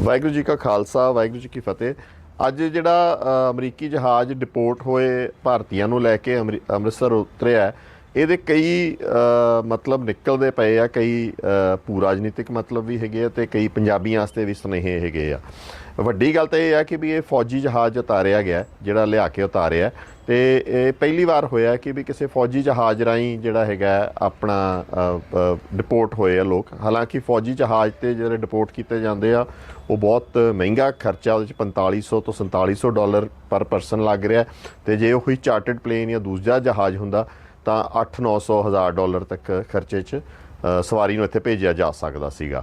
ਵਾਹਿਗੁਰੂ ਜੀ ਕਾ ਖਾਲਸਾ, ਵਾਹਿਗੁਰੂ ਜੀ ਕੀ ਫਤਿਹ। ਅੱਜ ਜਿਹੜਾ ਅਮਰੀਕੀ ਜਹਾਜ਼ ਡਿਪੋਰਟ ਹੋਏ ਭਾਰਤੀਆਂ ਨੂੰ ਲੈ ਕੇ ਅੰਮ੍ਰਿ- ਅੰਮ੍ਰਿਤਸਰ ਉਤਰਿਆ ਇਹਦੇ ਕਈ ਮਤਲਬ ਨਿਕਲਦੇ ਪਏ ਆ, ਕਈ ਭੂ ਰਾਜਨੀਤਿਕ ਮਤਲਬ ਵੀ ਹੈਗੇ ਆ ਤੇ ਕਈ ਪੰਜਾਬੀਆਂ ਵਾਸਤੇ ਵੀ ਸੁਨੇਹੇ ਹੈਗੇ ਆ। ਵੱਡੀ ਗੱਲ ਤਾਂ ਇਹ ਆ ਕਿ ਵੀ ਇਹ ਫੌਜੀ ਜਹਾਜ਼ ਉਤਾਰਿਆ ਗਿਆ, ਜਿਹੜਾ ਲਿਆ ਕੇ ਉਤਾਰਿਆ। ਹੈ ਤੇ ਇਹ ਪਹਿਲੀ ਵਾਰ ਹੋਇਆ ਕਿ ਵੀ ਕਿਸੇ ਫੌਜੀ ਜਹਾਜ਼ ਰਾਹੀਂ ਜਿਹੜਾ ਹੈਗਾ ਆਪਣਾ ਡਿਪੋਰਟ ਹੋਏ ਆ ਲੋਕ। ਹਾਲਾਂਕਿ ਫੌਜੀ ਜਹਾਜ਼ ਤੇ ਜਿਹੜੇ ਡਿਪੋਰਟ ਕੀਤੇ ਜਾਂਦੇ ਆ, ਉਹ ਬਹੁਤ ਮਹਿੰਗਾ ਖਰਚਾ, ਉਹਦੇ ਚ 4500 ਤੋਂ 4700 ਡਾਲਰ ਪਰ ਪਰਸਨ ਲੱਗ ਰਿਹਾ। ਹੈ ਤੇ ਜੇ ਕੋਈ ਚਾਰਟਰਡ ਪਲੇਨ ਜਾਂ ਦੂਜਾ ਜਹਾਜ਼ ਹੁੰਦਾ ਤਾਂ 8-900 ਹਜ਼ਾਰ ਡਾਲਰ ਤੱਕ ਖਰਚੇ 'ਚ ਸਵਾਰੀ ਨੂੰ ਇੱਥੇ ਭੇਜਿਆ ਜਾ ਸਕਦਾ ਸੀਗਾ।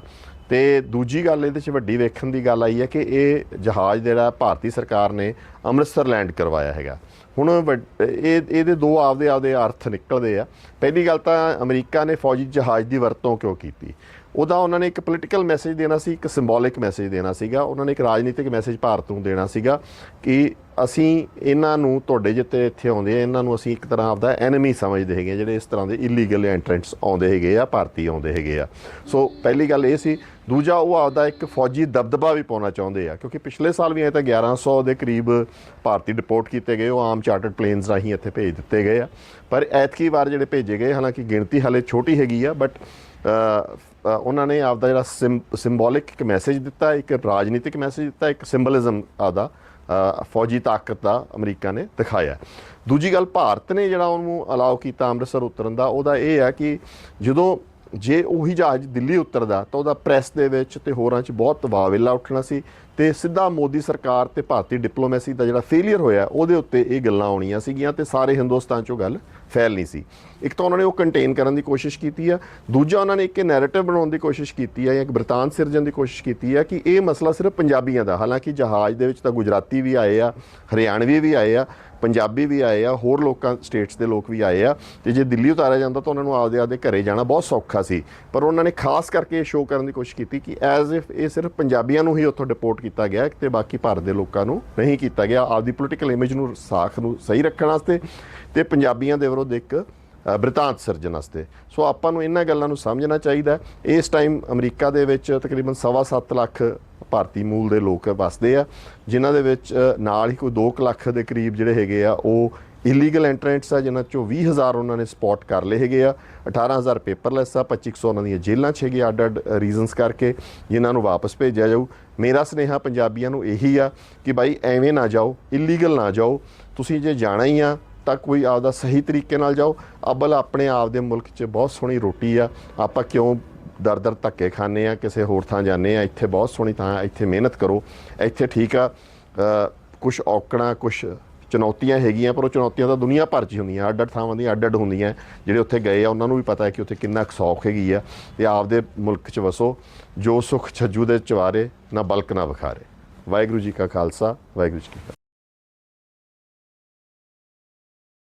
ਤੇ ਦੂਜੀ ਗੱਲ ਇਹਦੇ 'ਚ ਵੱਡੀ ਵੇਖਣ ਦੀ ਗੱਲ ਆਈ ਹੈ ਕਿ ਇਹ ਜਹਾਜ਼ ਜਿਹੜਾ ਭਾਰਤੀ ਸਰਕਾਰ ਨੇ ਅੰਮ੍ਰਿਤਸਰ ਲੈਂਡ ਕਰਵਾਇਆ ਹੈਗਾ। ਹੁਣ ਵੱਡ- ਇਹ ਇਹਦੇ ਦੋ ਆਪਦੇ ਆਪਦੇ ਅਰਥ ਨਿਕਲਦੇ ਆ। ਪਹਿਲੀ ਗੱਲ ਤਾਂ ਅਮਰੀਕਾ ਨੇ ਫੌਜੀ ਜਹਾਜ਼ ਦੀ ਵਰਤੋਂ ਕਿਉਂ ਕੀਤੀ? ਉਹਦਾ ਉਹਨਾਂ ਨੇ ਇੱਕ ਪੋਲੀਟੀਕਲ ਮੈਸੇਜ ਦੇਣਾ ਸੀ ਇੱਕ ਸਿੰਬੋਲਿਕ ਮੈਸੇਜ ਦੇਣਾ ਸੀਗਾ। ਉਹਨਾਂ ਨੇ ਇੱਕ ਰਾਜਨੀਤਿਕ ਮੈਸੇਜ ਭਾਰਤ ਨੂੰ ਦੇਣਾ ਸੀਗਾ ਕਿ ਅਸੀਂ ਇਹਨਾਂ ਨੂੰ ਤੁਹਾਡੇ ਜਿੱਤੇ ਇੱਥੇ ਆਉਂਦੇ ਆ ਇਹਨਾਂ ਨੂੰ ਅਸੀਂ ਇੱਕ ਤਰ੍ਹਾਂ ਆਪਦਾ ਐਨਮੀ ਸਮਝਦੇ ਹੈਗੇ ਆ, ਜਿਹੜੇ ਇਸ ਤਰ੍ਹਾਂ ਦੇ ਇਲੀਗਲ ਐਂਟਰੈਂਟਸ ਆਉਂਦੇ ਹੈਗੇ ਆ ਭਾਰਤੀ ਆਉਂਦੇ ਹੈਗੇ ਆ। ਸੋ ਪਹਿਲੀ ਗੱਲ ਇਹ ਸੀ ਦੂਜਾ ਉਹ ਆਪਦਾ ਇੱਕ ਫੌਜੀ ਦਬਦਬਾ ਵੀ ਪਾਉਣਾ ਚਾਹੁੰਦੇ ਆ, ਕਿਉਂਕਿ ਪਿਛਲੇ ਸਾਲ ਵੀ ਐ ਤਾਂ 1100 ਦੇ ਕਰੀਬ ਭਾਰਤੀ ਡਿਪੋਰਟ ਕੀਤੇ ਗਏ, ਉਹ ਆਮ ਚਾਰਟਰਡ ਪਲੇਨਸ ਰਾਹੀਂ ਇੱਥੇ ਭੇਜ ਦਿੱਤੇ ਗਏ ਆ। ਪਰ ਐਤਕੀ ਵਾਰ ਜਿਹੜੇ ਭੇਜੇ ਗਏ, ਹਾਲਾਂਕਿ ਗਿਣਤੀ ਹਲੇ ਛੋਟੀ ਹੈਗੀ ਆ ਬਟ ਉਹਨਾਂ ਨੇ ਆਪਦਾ ਜਿਹੜਾ ਸਿੰਬੋਲਿਕ ਇੱਕ ਮੈਸੇਜ ਦਿੱਤਾ, ਇੱਕ ਰਾਜਨੀਤਿਕ ਮੈਸੇਜ ਦਿੱਤਾ, ਇੱਕ ਸਿੰਬਲਿਜ਼ਮ ਆਦਾ ਫੌਜੀ ਤਾਕਤ ਦਾ ਅਮਰੀਕਾ ਨੇ ਦਿਖਾਇਆ। ਦੂਜੀ ਗੱਲ, ਭਾਰਤ ਨੇ ਜਿਹੜਾ ਉਹਨੂੰ ਅਲਾਉ ਕੀਤਾ ਅੰਮ੍ਰਿਤਸਰ ਉਤਰਨ ਦਾ, ਉਹਦਾ ਇਹ ਆ ਕਿ ਜਦੋਂ ਜੇ ਉਹੀ ਜਹਾਜ਼ ਦਿੱਲੀ ਉਤਰਦਾ ਤਾਂ ਉਹਦਾ ਪ੍ਰੈਸ ਦੇ ਵਿੱਚ ਤੇ ਹੋਰਾਂ 'ਚ ਬਹੁਤ ਵਾਵੇਲਾ ਉੱਠਣਾ ਸੀ। ਤੇ ਸਿੱਧਾ ਮੋਦੀ ਸਰਕਾਰ ਤੇ ਭਾਰਤੀ ਡਿਪਲੋਮੈਸੀ ਦਾ ਜਿਹੜਾ ਫੇਲਿਅਰ ਹੋਇਆ, ਉਹਦੇ ਉੱਤੇ ਇਹ ਗੱਲਾਂ ਆਉਣੀਆਂ ਸੀਗੀਆਂ ਤੇ ਸਾਰੇ ਹਿੰਦੁਸਤਾਨ 'ਚੋਂ ਗੱਲ ਫੈਲਣੀ ਸੀ। ਇੱਕ ਤਾਂ ਉਹਨਾਂ ਨੇ ਉਹ ਕੰਟੇਨ ਕਰਨ ਦੀ ਕੋਸ਼ਿਸ਼ ਕੀਤੀ ਆ, ਦੂਜਾ ਉਹਨਾਂ ਨੇ ਇੱਕ ਨੈਰੇਟਿਵ ਬਣਾਉਣ ਦੀ ਕੋਸ਼ਿਸ਼ ਕੀਤੀ ਆ ਜਾਂ ਇੱਕ ਬ੍ਰਿਤਾਂਤ ਸਿਰਜਣ ਦੀ ਕੋਸ਼ਿਸ਼ ਕੀਤੀ ਆ ਕਿ ਇਹ ਮਸਲਾ ਸਿਰਫ ਪੰਜਾਬੀਆਂ ਦਾ, ਹਾਲਾਂਕਿ ਜਹਾਜ਼ ਦੇ ਵਿੱਚ ਤਾਂ ਗੁਜਰਾਤੀ ਵੀ ਆਏ ਆ, ਹਰਿਆਣਵੀ ਵੀ ਆਏ ਆ, ਪੰਜਾਬੀ ਵੀ ਆਏ ਆ, ਹੋਰ ਲੋਕਾਂ ਸਟੇਟਸ ਦੇ ਲੋਕ ਵੀ ਆਏ ਆ ਤੇ ਜੇ ਦਿੱਲੀ ਉਤਾਰਿਆ ਜਾਂਦਾ ਤਾਂ ਉਹਨਾਂ ਨੂੰ ਆਪਦੇ ਆਪਦੇ ਘਰੇ ਜਾਣਾ ਬਹੁਤ ਸੌਖਾ ਸੀ। ਪਰ ਉਹਨਾਂ ਨੇ ਖਾਸ ਕਰਕੇ ਇਹ ਸ਼ੋਅ ਕਰਨ ਦੀ ਕੋਸ਼ਿਸ਼ ਕੀਤੀ ਕਿ ਐਜ਼ ਇਫ ਇਹ ਸਿਰਫ ਪੰਜਾਬੀਆਂ ਨੂੰ ਹੀ ਉੱਥੋਂ ਡਿਪੋਰਟ ਕੀਤਾ ਗਿਆ ਤੇ ਬਾਕੀ ਭਾਰਤ ਦੇ ਲੋਕਾਂ ਨੂੰ ਨਹੀਂ ਕੀਤਾ ਗਿਆ। ਆਪਦੀ ਪੋਲੀਟੀਕਲ ਇਮੇਜ ਨੂੰ, ਸਾਖ ਨੂੰ ਸਹੀ ਰੱਖਣ ਵਾਸਤੇ ਤੇ ਪੰਜਾਬੀਆਂ ਦੇ ਵਿਰੁੱਧ ਇੱਕ ਬ੍ਰਿਤਾਂਤ ਸਿਰਜਣ ਵਾਸਤੇ। ਸੋ ਆਪਾਂ ਨੂੰ ਇਹਨਾਂ ਗੱਲਾਂ ਨੂੰ ਸਮਝਣਾ ਚਾਹੀਦਾ ਇਸ ਟਾਈਮ ਅਮਰੀਕਾ ਦੇ ਵਿੱਚ ਤਕਰੀਬਨ ਸਵਾ ਸੱਤ ਲੱਖ ਭਾਰਤੀ ਮੂਲ ਦੇ ਲੋਕ ਵਸਦੇ ਆ, ਜਿਨ੍ਹਾਂ ਦੇ ਵਿੱਚ ਨਾਲ ਹੀ ਕੋਈ 2 ਲੱਖ ਦੇ ਕਰੀਬ ਜਿਹੜੇ ਹੈਗੇ ਆ, ਉਹ ਇਲੀਗਲ ਐਂਟਰੈਂਟਸ ਆ ਜਿਨ੍ਹਾਂ ਚੋਂ 20000 ਉਹਨਾਂ ਨੇ ਸਪੌਟ ਕਰ ਲਏ ਹੈਗੇ ਆ। 18000 ਪੇਪਰਲੈਸ ਆ 2500 ਉਹਨਾਂ ਦੀਆਂ ਜੇਲ੍ਹਾਂ 'ਚ ਹੈਗੇ ਅੱਡ ਅੱਡ ਰੀਜ਼ਨਸ ਕਰਕੇ ਜਿਨ੍ਹਾਂ ਨੂੰ ਵਾਪਸ ਭੇਜਿਆ ਜਾਊ। ਮੇਰਾ ਸੁਨੇਹਾ ਪੰਜਾਬੀਆਂ ਨੂੰ ਇਹੀ ਆ ਕਿ ਬਾਈ ਐਵੇਂ ਨਾ ਜਾਓ ਇਲੀਗਲ ਨਾ ਜਾਓ। ਤੁਸੀਂ ਜੇ ਜਾਣਾ ਹੀ ਆ ਤਾਂ ਕੋਈ ਆਪਦਾ ਸਹੀ ਤਰੀਕੇ ਨਾਲ ਜਾਓ। ਅਬਲ ਆਪਣੇ ਆਪ ਦੇ ਮੁਲਕ 'ਚ ਬਹੁਤ ਸੋਹਣੀ ਰੋਟੀ ਆ। ਆਪਾਂ ਕਿਉਂ ਦਰ ਦਰ ਧੱਕੇ ਖਾਣੇ ਆ ਕਿਸੇ ਹੋਰ ਥਾਂ ਜਾਂਦੇ ਆ ਇੱਥੇ ਬਹੁਤ ਸੋਹਣੀ ਥਾਂ ਆ, ਇੱਥੇ ਮਿਹਨਤ ਕਰੋ ਇੱਥੇ ਠੀਕ ਆ। ਕੁਝ ਔਕੜਾਂ ਕੁਝ ਚੁਣੌਤੀਆਂ ਹੈਗੀਆਂ, ਪਰ ਉਹ ਚੁਣੌਤੀਆਂ ਤਾਂ ਦੁਨੀਆ ਭਰ 'ਚ ਹੀ ਹੁੰਦੀਆਂ ਅੱਡ ਅੱਡ ਥਾਵਾਂ ਦੀਆਂ ਅੱਡ ਅੱਡ ਹੁੰਦੀਆਂ। ਜਿਹੜੇ ਉੱਥੇ ਗਏ ਆ, ਉਹਨਾਂ ਨੂੰ ਵੀ ਪਤਾ ਹੈ ਕਿ ਉੱਥੇ ਕਿੰਨਾ ਕੁ ਸੌਖ ਹੈਗੀ ਆ। ਤੇ ਆਪਦੇ ਮੁਲਕ 'ਚ ਵਸੋ, ਜੋ ਸੁਖ ਛੱਜੂ ਦੇ ਚਵਾਰੇ ਨਾ ਬਲਕ ਨਾ ਵਿਖਾਰੇ। ਵਾਹਿਗੁਰੂ ਜੀ ਕਾ ਖਾਲਸਾ, ਵਾਹਿਗੁਰੂ ਜੀ ਕੀ ਫਤਿਹ।